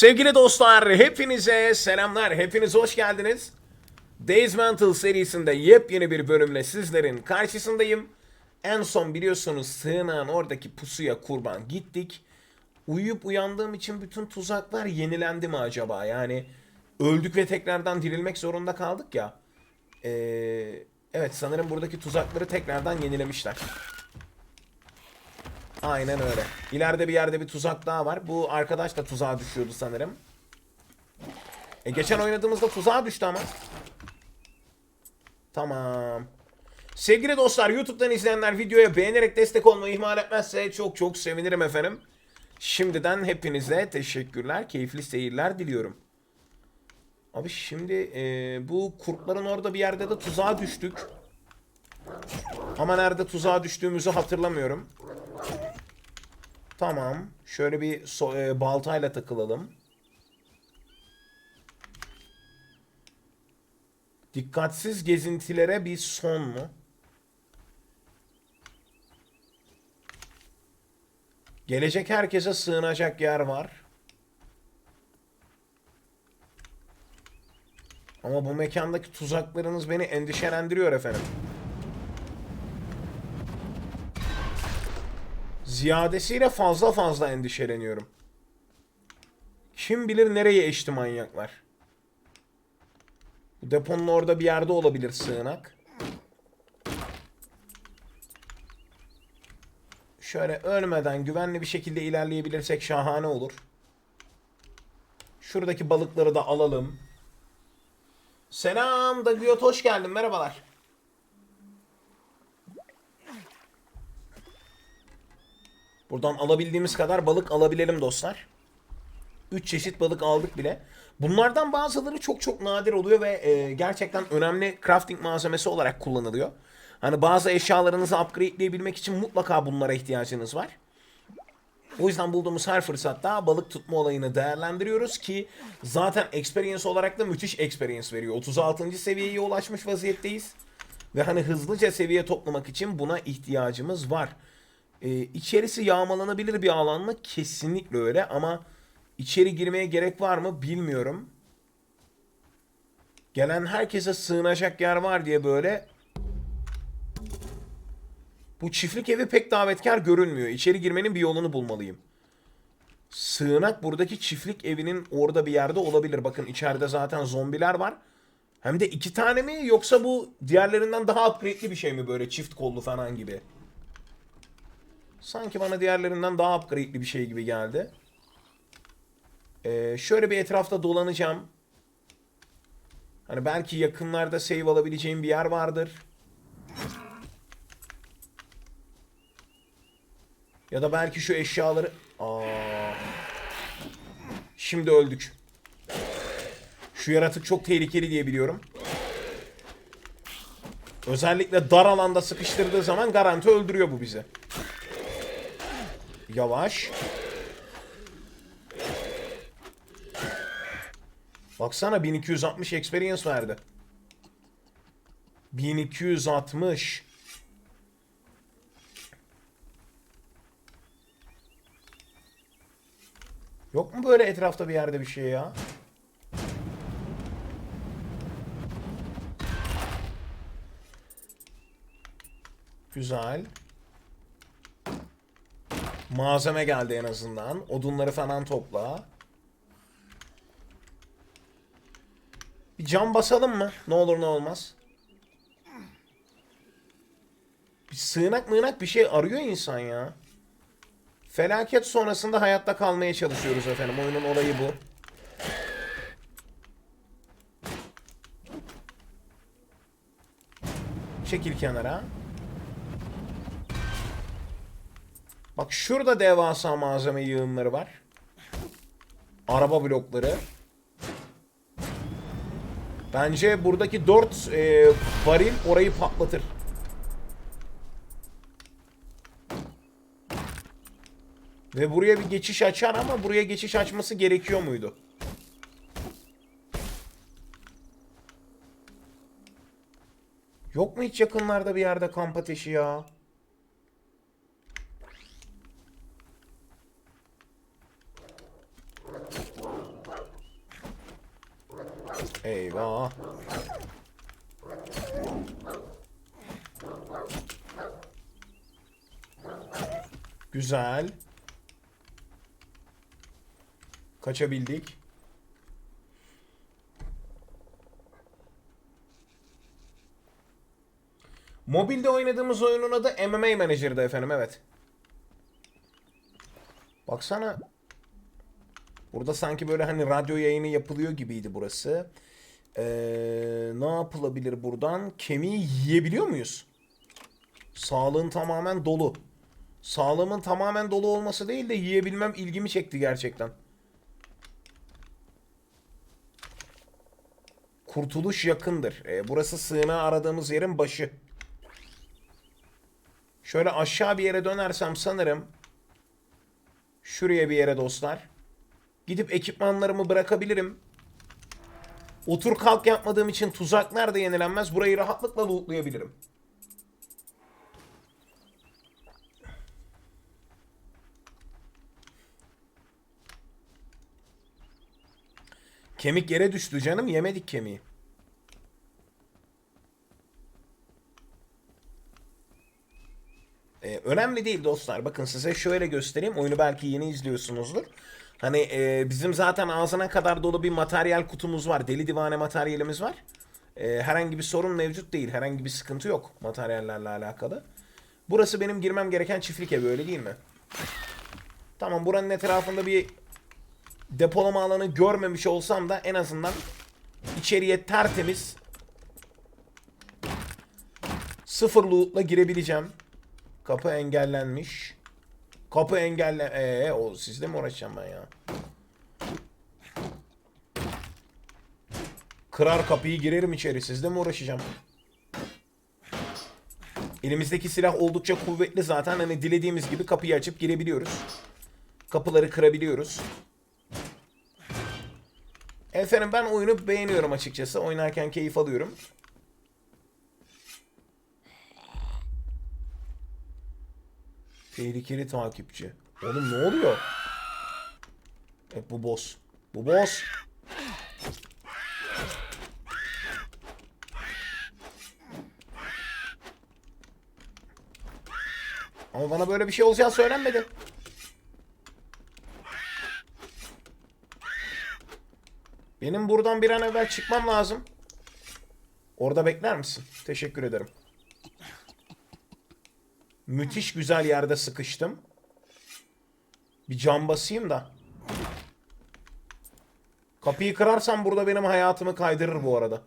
Sevgili dostlar, hepinize selamlar, hepiniz hoş geldiniz. Days Mental serisinde yepyeni bir bölümle sizlerin karşısındayım. En son biliyorsunuz sığınağın oradaki pusuya kurban gittik. Uyuyup uyandığım için bütün tuzaklar yenilendi mi acaba? Yani öldük ve tekrardan dirilmek zorunda kaldık ya. Ee, evet sanırım buradaki tuzakları tekrardan yenilemişler. Aynen öyle. İleride bir yerde bir tuzak daha var. Bu arkadaş da tuzağa düşüyordu sanırım. E geçen oynadığımızda tuzağa düştü ama. Tamam. Sevgili dostlar YouTube'dan izleyenler videoya beğenerek destek olmayı ihmal etmezse çok çok sevinirim efendim. Şimdiden hepinize teşekkürler. Keyifli seyirler diliyorum. Abi şimdi e, bu kurtların orada bir yerde de tuzağa düştük. Ama nerede tuzağa düştüğümüzü hatırlamıyorum. Tamam. Şöyle bir so- e, baltayla takılalım. Dikkatsiz gezintilere bir son mu? Gelecek herkese sığınacak yer var. Ama bu mekandaki tuzaklarınız beni endişelendiriyor efendim. Ziyadesiyle fazla fazla endişeleniyorum. Kim bilir nereye eşti manyaklar. Bu deponun orada bir yerde olabilir sığınak. Şöyle ölmeden güvenli bir şekilde ilerleyebilirsek şahane olur. Şuradaki balıkları da alalım. Selam Dagiyot hoş geldin merhabalar. Buradan alabildiğimiz kadar balık alabilelim dostlar. 3 çeşit balık aldık bile. Bunlardan bazıları çok çok nadir oluyor ve e, gerçekten önemli crafting malzemesi olarak kullanılıyor. Hani bazı eşyalarınızı upgrade'leyebilmek için mutlaka bunlara ihtiyacınız var. O yüzden bulduğumuz her fırsatta balık tutma olayını değerlendiriyoruz ki zaten experience olarak da müthiş experience veriyor. 36. seviyeye ulaşmış vaziyetteyiz. Ve hani hızlıca seviye toplamak için buna ihtiyacımız var. Ee, içerisi yağmalanabilir bir alan mı? Kesinlikle öyle ama içeri girmeye gerek var mı bilmiyorum. Gelen herkese sığınacak yer var diye böyle bu çiftlik evi pek davetkar görünmüyor. İçeri girmenin bir yolunu bulmalıyım. Sığınak buradaki çiftlik evinin orada bir yerde olabilir. Bakın içeride zaten zombiler var. Hem de iki tane mi yoksa bu diğerlerinden daha upgrade'li bir şey mi böyle çift kollu falan gibi? Sanki bana diğerlerinden daha upgrade'li bir şey gibi geldi. Ee, şöyle bir etrafta dolanacağım. Hani belki yakınlarda save alabileceğim bir yer vardır. Ya da belki şu eşyaları... Aa. Şimdi öldük. Şu yaratık çok tehlikeli diye biliyorum. Özellikle dar alanda sıkıştırdığı zaman garanti öldürüyor bu bizi. Yavaş. Baksana 1260 experience verdi. 1260. Yok mu böyle etrafta bir yerde bir şey ya? Güzel. Malzeme geldi en azından. Odunları falan topla. Bir cam basalım mı? Ne olur ne olmaz. Bir sığınak mığınak bir şey arıyor insan ya. Felaket sonrasında hayatta kalmaya çalışıyoruz efendim. Oyunun olayı bu. Çekil kenara. Bak şurada devasa malzeme yığınları var. Araba blokları. Bence buradaki 4 e, varil orayı patlatır. Ve buraya bir geçiş açar ama buraya geçiş açması gerekiyor muydu? Yok mu hiç yakınlarda bir yerde kamp ateşi ya? Eyvah. Güzel. Kaçabildik. Mobilde oynadığımız oyunun adı MMA Manager'dı efendim evet. Baksana. Burada sanki böyle hani radyo yayını yapılıyor gibiydi burası. Ee, ne yapılabilir buradan? Kemiği yiyebiliyor muyuz? Sağlığın tamamen dolu. Sağlığımın tamamen dolu olması değil de yiyebilmem ilgimi çekti gerçekten. Kurtuluş yakındır. Ee, burası sığınağı aradığımız yerin başı. Şöyle aşağı bir yere dönersem sanırım şuraya bir yere dostlar. Gidip ekipmanlarımı bırakabilirim. Otur kalk yapmadığım için tuzaklar da yenilenmez. Burayı rahatlıkla lootlayabilirim. Kemik yere düştü canım. Yemedik kemiği. Ee, önemli değil dostlar. Bakın size şöyle göstereyim. Oyunu belki yeni izliyorsunuzdur. Hani e, bizim zaten ağzına kadar dolu bir materyal kutumuz var. Deli divane materyalimiz var. E, herhangi bir sorun mevcut değil. Herhangi bir sıkıntı yok materyallerle alakalı. Burası benim girmem gereken çiftlik evi öyle değil mi? Tamam buranın etrafında bir depolama alanı görmemiş olsam da en azından içeriye tertemiz sıfır loot'la girebileceğim. Kapı engellenmiş. Kapı engelle... Ee, o sizle mi uğraşacağım ben ya? Kırar kapıyı girerim içeri. Sizle mi uğraşacağım? Elimizdeki silah oldukça kuvvetli zaten. Hani dilediğimiz gibi kapıyı açıp girebiliyoruz. Kapıları kırabiliyoruz. Efendim ben oyunu beğeniyorum açıkçası. Oynarken keyif alıyorum. Tehlikeli takipçi. Oğlum ne oluyor? E, bu boss. Bu boss. Ama bana böyle bir şey olacağı söylenmedi. Benim buradan bir an evvel çıkmam lazım. Orada bekler misin? Teşekkür ederim. Müthiş güzel yerde sıkıştım. Bir cam basayım da. Kapıyı kırarsam burada benim hayatımı kaydırır bu arada.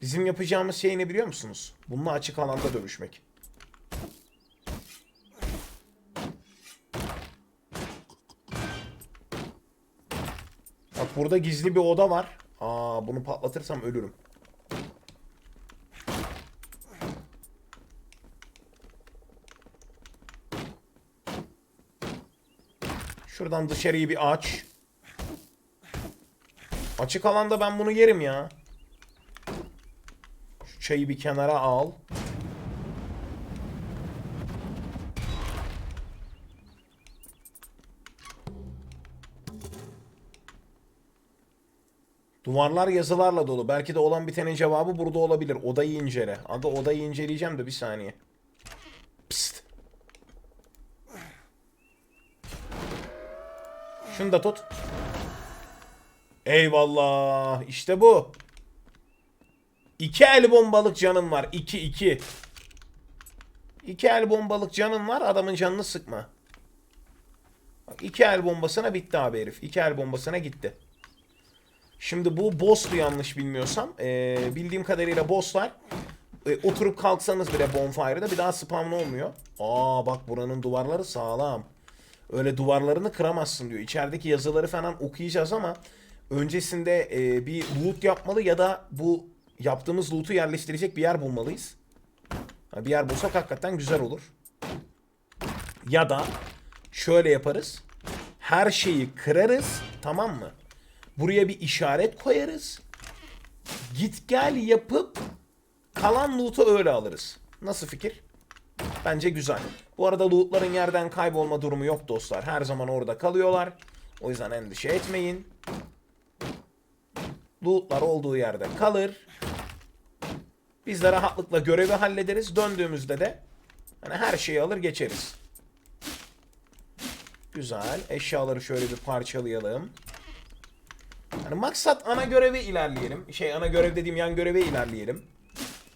Bizim yapacağımız şey ne biliyor musunuz? Bununla açık alanda dövüşmek. Bak burada gizli bir oda var. Aa bunu patlatırsam ölürüm. Şuradan dışarıyı bir aç. Açık alanda ben bunu yerim ya. Şu çayı bir kenara al. Duvarlar yazılarla dolu. Belki de olan bitenin cevabı burada olabilir. Odayı incele. Adı odayı inceleyeceğim de bir saniye. Psst. Şunu da tut. Eyvallah. İşte bu. İki el bombalık canım var. İki iki. İki el bombalık canım var. Adamın canını sıkma. Bak iki el bombasına bitti abi herif. İki el bombasına gitti. Şimdi bu boss'tu yanlış bilmiyorsam. Ee, bildiğim kadarıyla boss'lar e, oturup kalksanız bile bonfire'da bir daha spawn olmuyor. Aa bak buranın duvarları sağlam. Öyle duvarlarını kıramazsın diyor. İçerideki yazıları falan okuyacağız ama öncesinde e, bir loot yapmalı ya da bu yaptığımız loot'u yerleştirecek bir yer bulmalıyız. Ha, bir yer bulsak hakikaten güzel olur. Ya da şöyle yaparız. Her şeyi kırarız tamam mı? Buraya bir işaret koyarız. Git gel yapıp kalan loot'u öyle alırız. Nasıl fikir? Bence güzel. Bu arada lootların yerden kaybolma durumu yok dostlar. Her zaman orada kalıyorlar. O yüzden endişe etmeyin. Lootlar olduğu yerde kalır. Biz de rahatlıkla görevi hallederiz. Döndüğümüzde de hani her şeyi alır geçeriz. Güzel. Eşyaları şöyle bir parçalayalım. Hani maksat ana görevi ilerleyelim. Şey ana görev dediğim yan göreve ilerleyelim.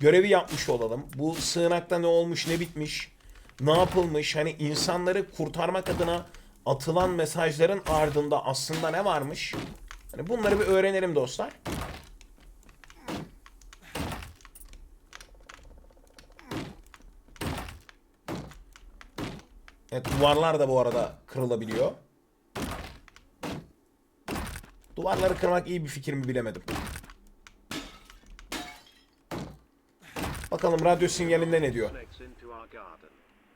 Görevi yapmış olalım. Bu sığınakta ne olmuş ne bitmiş. Ne yapılmış. Hani insanları kurtarmak adına atılan mesajların ardında aslında ne varmış. Hani bunları bir öğrenelim dostlar. Evet duvarlar da bu arada kırılabiliyor. Duvarları kırmak iyi bir fikir mi bilemedim. Bakalım radyo sinyalinde ne diyor.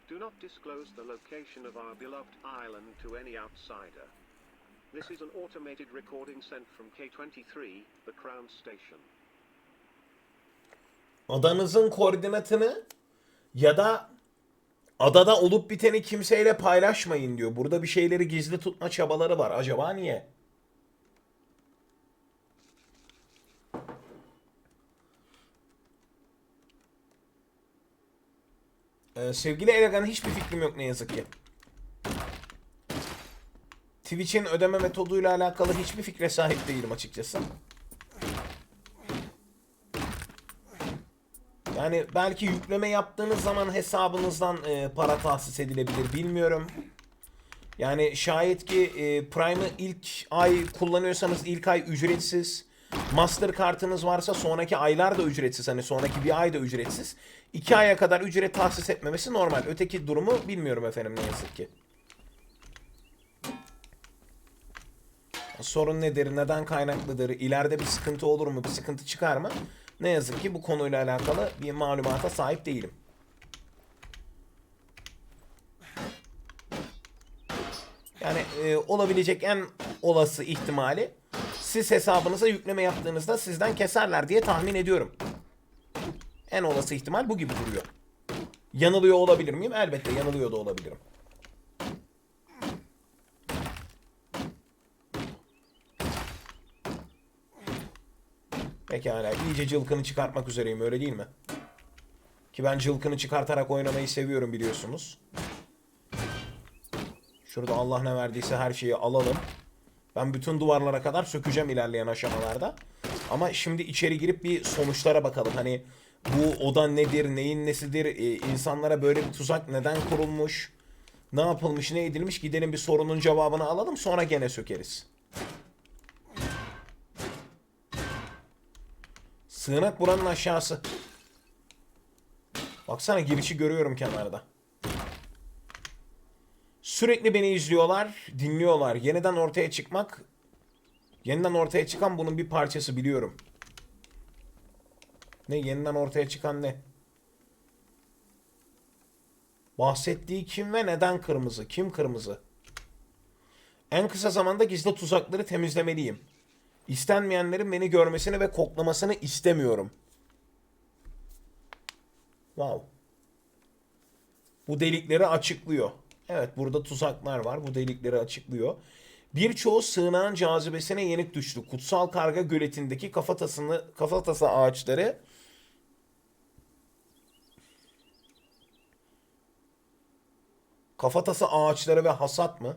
Do not disclose the location of our beloved island to any outsider. This is an automated recording sent from K23, the Crown Station. Adanızın koordinatını ya da adada olup biteni kimseyle paylaşmayın diyor. Burada bir şeyleri gizli tutma çabaları var. Acaba niye? Ee, sevgili Elegan hiçbir fikrim yok ne yazık ki. Twitch'in ödeme metoduyla alakalı hiçbir fikre sahip değilim açıkçası. Yani belki yükleme yaptığınız zaman hesabınızdan e, para tahsis edilebilir bilmiyorum. Yani şayet ki e, Prime'ı ilk ay kullanıyorsanız ilk ay ücretsiz. Master kartınız varsa sonraki aylar da ücretsiz. Hani sonraki bir ay da ücretsiz. İki aya kadar ücret tahsis etmemesi normal. Öteki durumu bilmiyorum efendim ne yazık ki. Sorun nedir? Neden kaynaklıdır? İleride bir sıkıntı olur mu? Bir sıkıntı çıkar mı? Ne yazık ki bu konuyla alakalı bir malumata sahip değilim. Yani e, olabilecek en olası ihtimali siz hesabınıza yükleme yaptığınızda sizden keserler diye tahmin ediyorum. En olası ihtimal bu gibi duruyor. Yanılıyor olabilir miyim? Elbette yanılıyor da olabilirim. Pekala. iyice cılkını çıkartmak üzereyim öyle değil mi? Ki ben cılkını çıkartarak oynamayı seviyorum biliyorsunuz. Şurada Allah ne verdiyse her şeyi alalım. Ben bütün duvarlara kadar sökeceğim ilerleyen aşamalarda. Ama şimdi içeri girip bir sonuçlara bakalım. Hani bu oda nedir, neyin nesidir, e, insanlara böyle bir tuzak neden kurulmuş, ne yapılmış, ne edilmiş gidelim bir sorunun cevabını alalım sonra gene sökeriz. Sığınak buranın aşağısı. Baksana girişi görüyorum kenarda. Sürekli beni izliyorlar, dinliyorlar. Yeniden ortaya çıkmak, yeniden ortaya çıkan bunun bir parçası biliyorum. Ne yeniden ortaya çıkan ne? Bahsettiği kim ve neden kırmızı? Kim kırmızı? En kısa zamanda gizli tuzakları temizlemeliyim. İstenmeyenlerin beni görmesini ve koklamasını istemiyorum. Wow. Bu delikleri açıklıyor. Evet burada tuzaklar var. Bu delikleri açıklıyor. Birçoğu sığınağın cazibesine yenik düştü. Kutsal Karga göletindeki kafatasını kafatası ağaçları kafatası ağaçları ve hasat mı?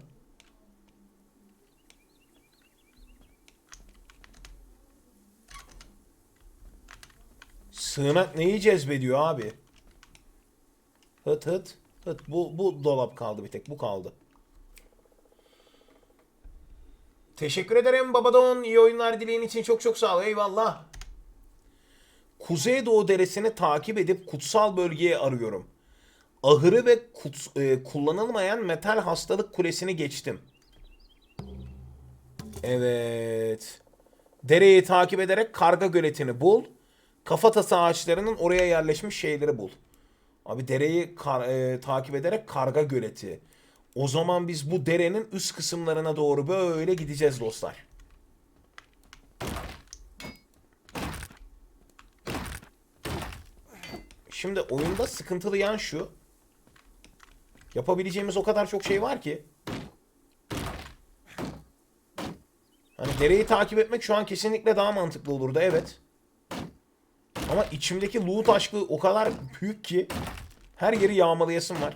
Sığınak neyi cezbediyor abi? Hıt hıt hıt. Bu, bu dolap kaldı bir tek. Bu kaldı. Teşekkür ederim Babadon. İyi oyunlar dileğin için çok çok sağ ol. Eyvallah. Kuzeydoğu Deresi'ni takip edip kutsal bölgeye arıyorum. Ahırı ve kuts- e, kullanılmayan metal hastalık kulesini geçtim. Evet. Dereyi takip ederek karga göletini bul. Kafatası ağaçlarının oraya yerleşmiş şeyleri bul. Abi dereyi kar- e, takip ederek karga göleti. O zaman biz bu derenin üst kısımlarına doğru böyle gideceğiz dostlar. Şimdi oyunda sıkıntılı yan şu. Yapabileceğimiz o kadar çok şey var ki. Hani dereyi takip etmek şu an kesinlikle daha mantıklı olurdu evet. Ama içimdeki loot aşkı o kadar büyük ki her yeri yağmalayasım var.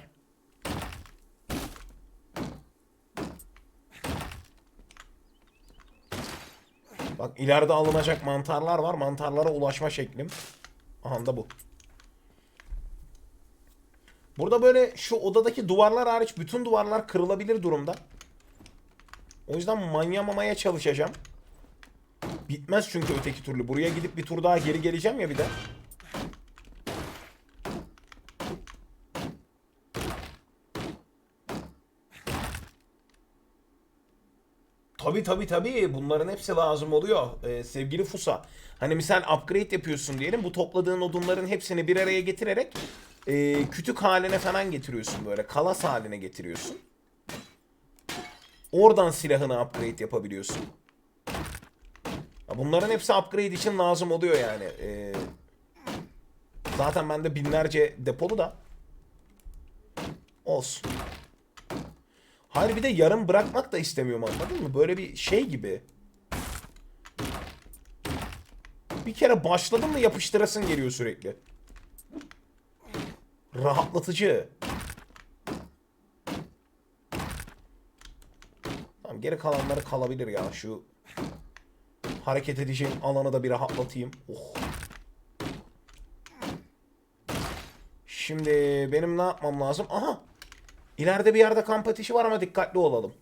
Bak ileride alınacak mantarlar var. Mantarlara ulaşma şeklim. Aha bu. Burada böyle şu odadaki duvarlar hariç bütün duvarlar kırılabilir durumda. O yüzden manyamamaya çalışacağım. Bitmez çünkü öteki türlü. Buraya gidip bir tur daha geri geleceğim ya bir de. Tabi tabi tabi bunların hepsi lazım oluyor Ee, sevgili Fusa. Hani misal upgrade yapıyorsun diyelim bu topladığın odunların hepsini bir araya getirerek e, kütük haline falan getiriyorsun böyle kalas haline getiriyorsun. Oradan silahını upgrade yapabiliyorsun. Bunların hepsi upgrade için lazım oluyor yani. Ee, zaten bende binlerce depolu da. Olsun. Hayır bir de yarım bırakmak da istemiyorum anladın mı? Böyle bir şey gibi. Bir kere başladın mı yapıştırasın geliyor sürekli. Rahatlatıcı. Tamam geri kalanları kalabilir ya şu hareket edeceğim alanı da bir rahatlatayım. Oh. Şimdi benim ne yapmam lazım? Aha. İleride bir yerde kamp ateşi var ama dikkatli olalım.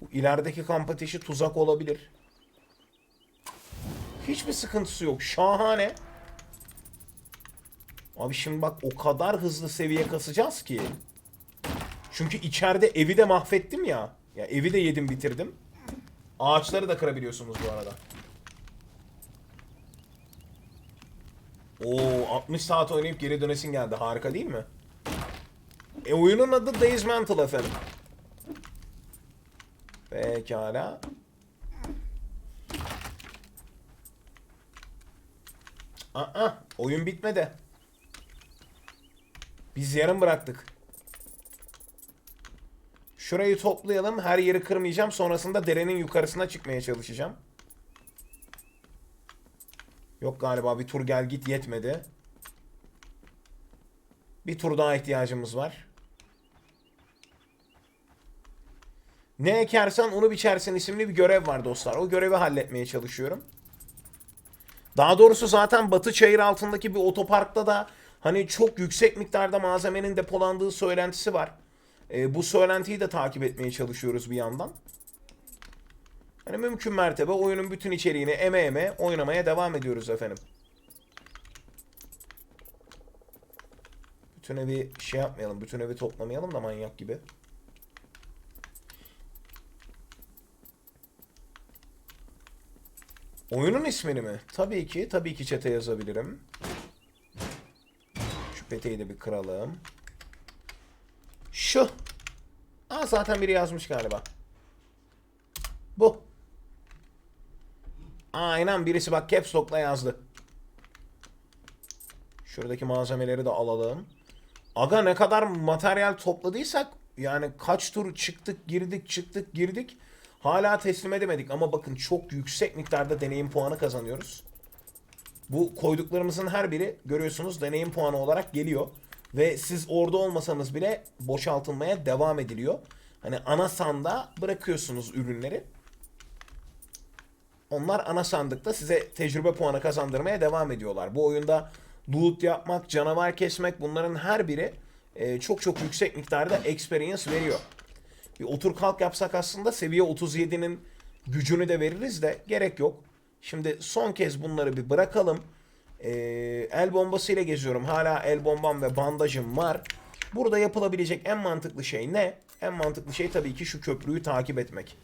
Bu ilerideki kamp ateşi tuzak olabilir. Hiçbir sıkıntısı yok. Şahane. Abi şimdi bak o kadar hızlı seviye kasacağız ki. Çünkü içeride evi de mahvettim ya. Ya evi de yedim bitirdim. Ağaçları da kırabiliyorsunuz bu arada. Oo 60 saat oynayıp geri dönesin geldi. Harika değil mi? E oyunun adı Days Mantle efendim. Pekala. Aa, oyun bitmedi. Biz yarım bıraktık. Şurayı toplayalım. Her yeri kırmayacağım. Sonrasında derenin yukarısına çıkmaya çalışacağım. Yok galiba bir tur gel git yetmedi. Bir tur daha ihtiyacımız var. Ne ekersen onu biçersin isimli bir görev var dostlar. O görevi halletmeye çalışıyorum. Daha doğrusu zaten Batı Çayır altındaki bir otoparkta da hani çok yüksek miktarda malzemenin depolandığı söylentisi var. Ee, bu söylentiyi de takip etmeye çalışıyoruz bir yandan. Hani mümkün mertebe oyunun bütün içeriğini eme eme oynamaya devam ediyoruz efendim. Bütün evi şey yapmayalım, bütün evi toplamayalım da manyak gibi. Oyunun ismini mi? Tabii ki, tabii ki çete yazabilirim. Şu peteği de bir kıralım. Şu. Aa zaten biri yazmış galiba. Bu. Aynen birisi bak caps lock'la yazdı. Şuradaki malzemeleri de alalım. Aga ne kadar materyal topladıysak yani kaç tur çıktık girdik çıktık girdik. Hala teslim edemedik ama bakın çok yüksek miktarda deneyim puanı kazanıyoruz. Bu koyduklarımızın her biri görüyorsunuz deneyim puanı olarak geliyor. Ve siz orada olmasanız bile boşaltılmaya devam ediliyor. Hani ana sanda bırakıyorsunuz ürünleri. Onlar ana sandıkta size tecrübe puanı kazandırmaya devam ediyorlar. Bu oyunda loot yapmak, canavar kesmek bunların her biri e, çok çok yüksek miktarda experience veriyor. Bir otur kalk yapsak aslında seviye 37'nin gücünü de veririz de gerek yok. Şimdi son kez bunları bir bırakalım. Ee, el bombasıyla geziyorum. Hala el bombam ve bandajım var. Burada yapılabilecek en mantıklı şey ne? En mantıklı şey tabii ki şu köprüyü takip etmek.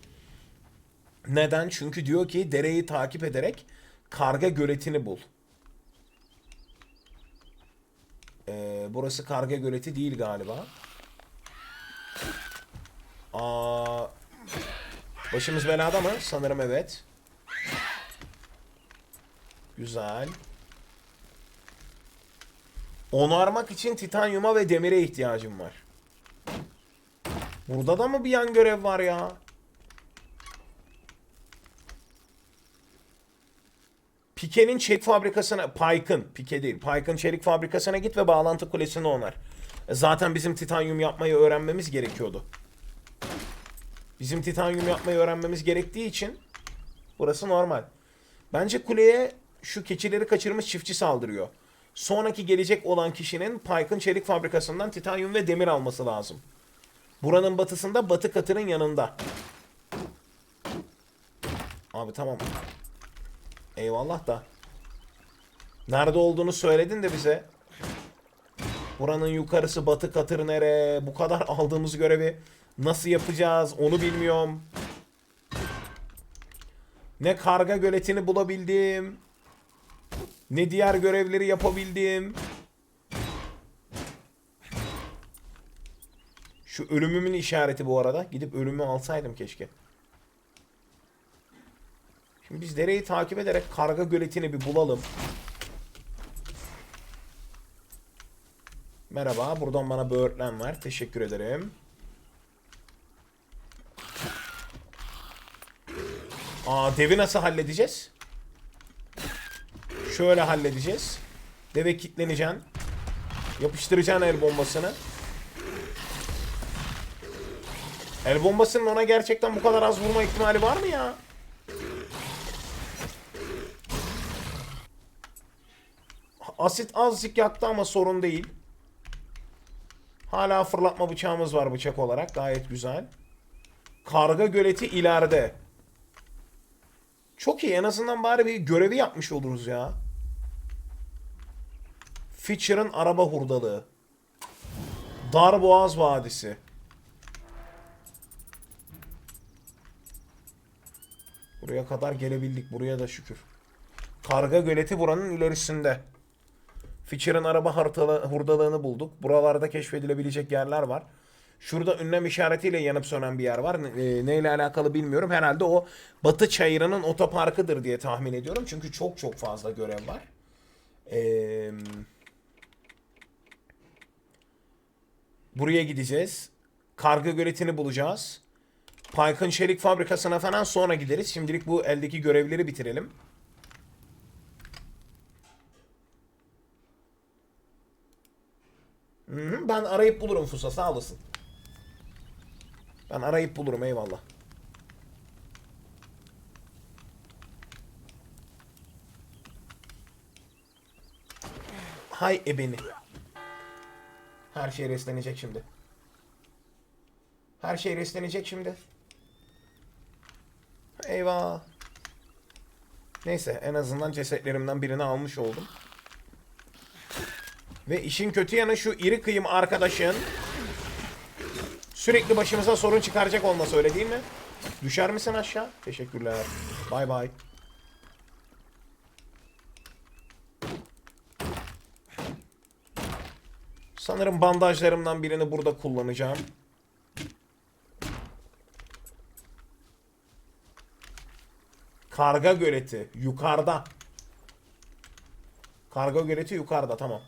Neden? Çünkü diyor ki dereyi takip ederek karga göletini bul. Ee, burası karga göleti değil galiba. Aa, başımız belada mı? Sanırım evet. Güzel. Onarmak için titanyuma ve demire ihtiyacım var. Burada da mı bir yan görev var ya? Pike'nin çelik fabrikasına, Pike'ın, Pike değil, Pike'ın çelik fabrikasına git ve bağlantı kulesini onar. E, Zaten bizim titanyum yapmayı öğrenmemiz gerekiyordu. Bizim titanyum yapmayı öğrenmemiz gerektiği için burası normal. Bence kuleye şu keçileri kaçırmış çiftçi saldırıyor. Sonraki gelecek olan kişinin Pike'ın çelik fabrikasından titanyum ve demir alması lazım. Buranın batısında batı katının yanında. Abi tamam. Eyvallah da. Nerede olduğunu söyledin de bize. Buranın yukarısı batı katır nere? Bu kadar aldığımız görevi nasıl yapacağız onu bilmiyorum. Ne karga göletini bulabildim. Ne diğer görevleri yapabildim. Şu ölümümün işareti bu arada. Gidip ölümü alsaydım keşke. Şimdi biz dereyi takip ederek karga göletini bir bulalım. Merhaba. Buradan bana böğürtlen var. Teşekkür ederim. Aa devi nasıl halledeceğiz? Şöyle halledeceğiz. Deve kilitleneceksin. Yapıştıracaksın el bombasını. El bombasının ona gerçekten bu kadar az vurma ihtimali var mı ya? Asit azıcık yaktı ama sorun değil. Hala fırlatma bıçağımız var bıçak olarak. Gayet güzel. Karga göleti ileride. Çok iyi. En azından bari bir görevi yapmış oluruz ya. Fisher'ın araba hurdalığı. Darboğaz Vadisi. Buraya kadar gelebildik. Buraya da şükür. Karga göleti buranın ilerisinde. Fisher'ın araba haritalı, hurdalığını bulduk. Buralarda keşfedilebilecek yerler var. Şurada ünlem işaretiyle yanıp sönen bir yer var. Ne, neyle alakalı bilmiyorum. Herhalde o Batı Çayırı'nın otoparkıdır diye tahmin ediyorum. Çünkü çok çok fazla görev var. Eee... Buraya gideceğiz. Karga göletini bulacağız. Pike'ın çelik fabrikasına falan sonra gideriz. Şimdilik bu eldeki görevleri bitirelim. Ben arayıp bulurum Fusa sağ olasın. Ben arayıp bulurum eyvallah. Hay ebeni. Her şey reslenecek şimdi. Her şey reslenecek şimdi. Eyvah. Neyse en azından cesetlerimden birini almış oldum. Ve işin kötü yanı şu iri kıyım arkadaşın sürekli başımıza sorun çıkaracak olması öyle değil mi? Düşer misin aşağı? Teşekkürler. Bay bay. Sanırım bandajlarımdan birini burada kullanacağım. Karga göleti yukarıda. Karga göleti yukarıda tamam.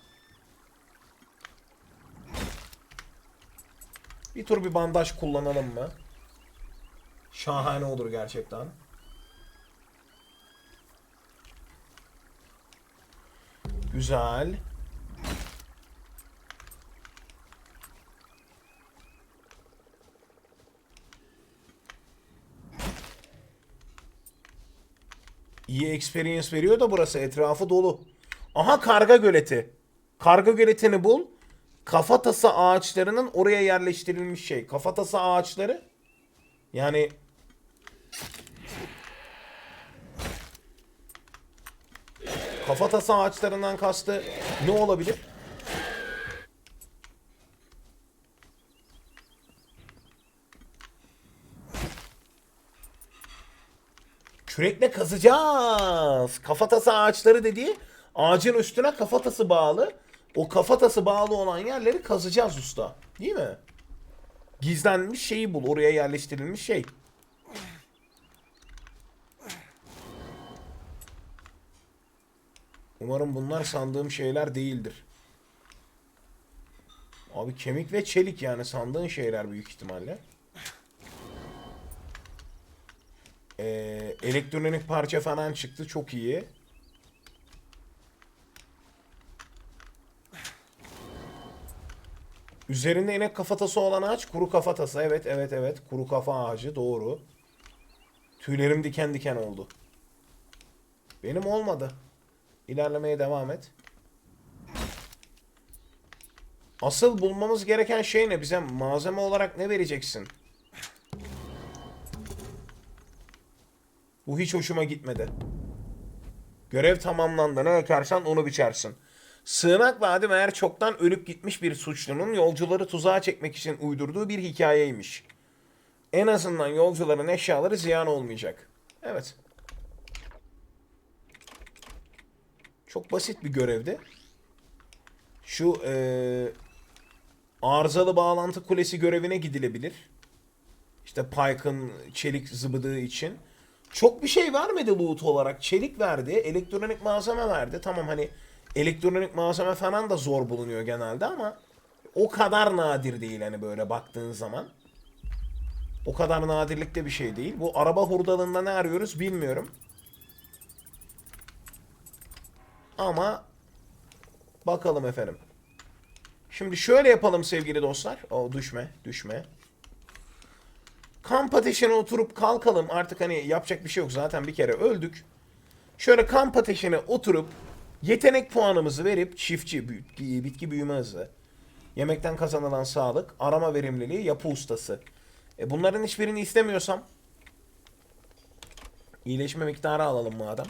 Bir tur bir bandaj kullanalım mı? Şahane olur gerçekten. Güzel. İyi experience veriyor da burası etrafı dolu. Aha karga göleti. Karga göletini bul. Kafatası ağaçlarının oraya yerleştirilmiş şey. Kafatası ağaçları yani kafatası ağaçlarından kastı ne olabilir? Kürekle kazacağız. Kafatası ağaçları dediği ağacın üstüne kafatası bağlı. O kafatası bağlı olan yerleri kazacağız usta. Değil mi? Gizlenmiş şeyi bul. Oraya yerleştirilmiş şey. Umarım bunlar sandığım şeyler değildir. Abi kemik ve çelik yani sandığın şeyler büyük ihtimalle. Ee, elektronik parça falan çıktı. Çok iyi. Üzerinde inek kafatası olan ağaç kuru kafatası. Evet evet evet. Kuru kafa ağacı doğru. Tüylerim diken diken oldu. Benim olmadı. İlerlemeye devam et. Asıl bulmamız gereken şey ne? Bize malzeme olarak ne vereceksin? Bu hiç hoşuma gitmedi. Görev tamamlandı. Ne ekersen onu biçersin. Sığınak Vadi meğer çoktan ölüp gitmiş bir suçlunun yolcuları tuzağa çekmek için uydurduğu bir hikayeymiş. En azından yolcuların eşyaları ziyan olmayacak. Evet. Çok basit bir görevdi. Şu eee, arızalı bağlantı kulesi görevine gidilebilir. İşte Pike'ın çelik zıbıdığı için. Çok bir şey vermedi loot olarak. Çelik verdi, elektronik malzeme verdi. Tamam hani elektronik malzeme falan da zor bulunuyor genelde ama o kadar nadir değil hani böyle baktığın zaman. O kadar nadirlikte bir şey değil. Bu araba hurdalığında ne arıyoruz bilmiyorum. Ama bakalım efendim. Şimdi şöyle yapalım sevgili dostlar. O düşme, düşme. Kamp ateşine oturup kalkalım. Artık hani yapacak bir şey yok. Zaten bir kere öldük. Şöyle kamp ateşine oturup yetenek puanımızı verip çiftçi, bitki, büyüme hızı, yemekten kazanılan sağlık, arama verimliliği, yapı ustası. E bunların hiçbirini istemiyorsam iyileşme miktarı alalım madem.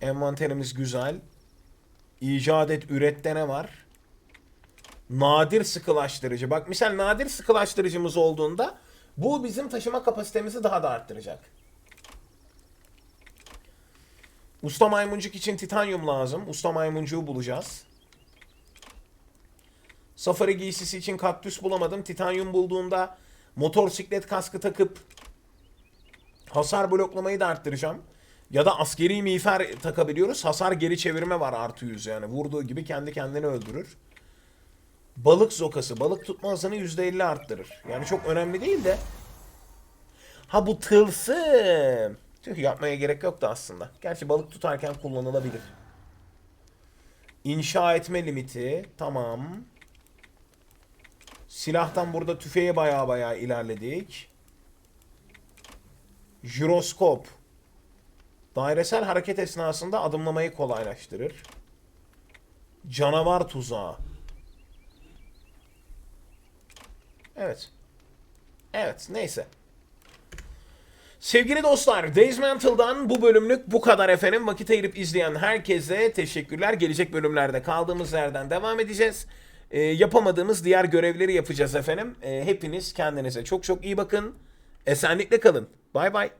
Envanterimiz güzel. İcat et, ürette ne var? Nadir sıkılaştırıcı. Bak misal nadir sıkılaştırıcımız olduğunda bu bizim taşıma kapasitemizi daha da arttıracak. Usta maymuncuk için titanyum lazım. Usta maymuncuğu bulacağız. Safari giysisi için kaktüs bulamadım. Titanyum bulduğumda motosiklet kaskı takıp hasar bloklamayı da arttıracağım. Ya da askeri miğfer takabiliyoruz. Hasar geri çevirme var artı 100 yani. Vurduğu gibi kendi kendini öldürür. Balık zokası. Balık tutma hızını %50 arttırır. Yani çok önemli değil de. Ha bu tılsım. Tüh yapmaya gerek yoktu aslında. Gerçi balık tutarken kullanılabilir. İnşa etme limiti. Tamam. Silahtan burada tüfeğe baya baya ilerledik. Jiroskop. Dairesel hareket esnasında adımlamayı kolaylaştırır. Canavar tuzağı. Evet. Evet neyse. Sevgili dostlar, Days Mental'dan bu bölümlük bu kadar efendim. Vakit ayırıp izleyen herkese teşekkürler. Gelecek bölümlerde kaldığımız yerden devam edeceğiz. Ee, yapamadığımız diğer görevleri yapacağız efendim. Ee, hepiniz kendinize çok çok iyi bakın. Esenlikle kalın. Bay bay.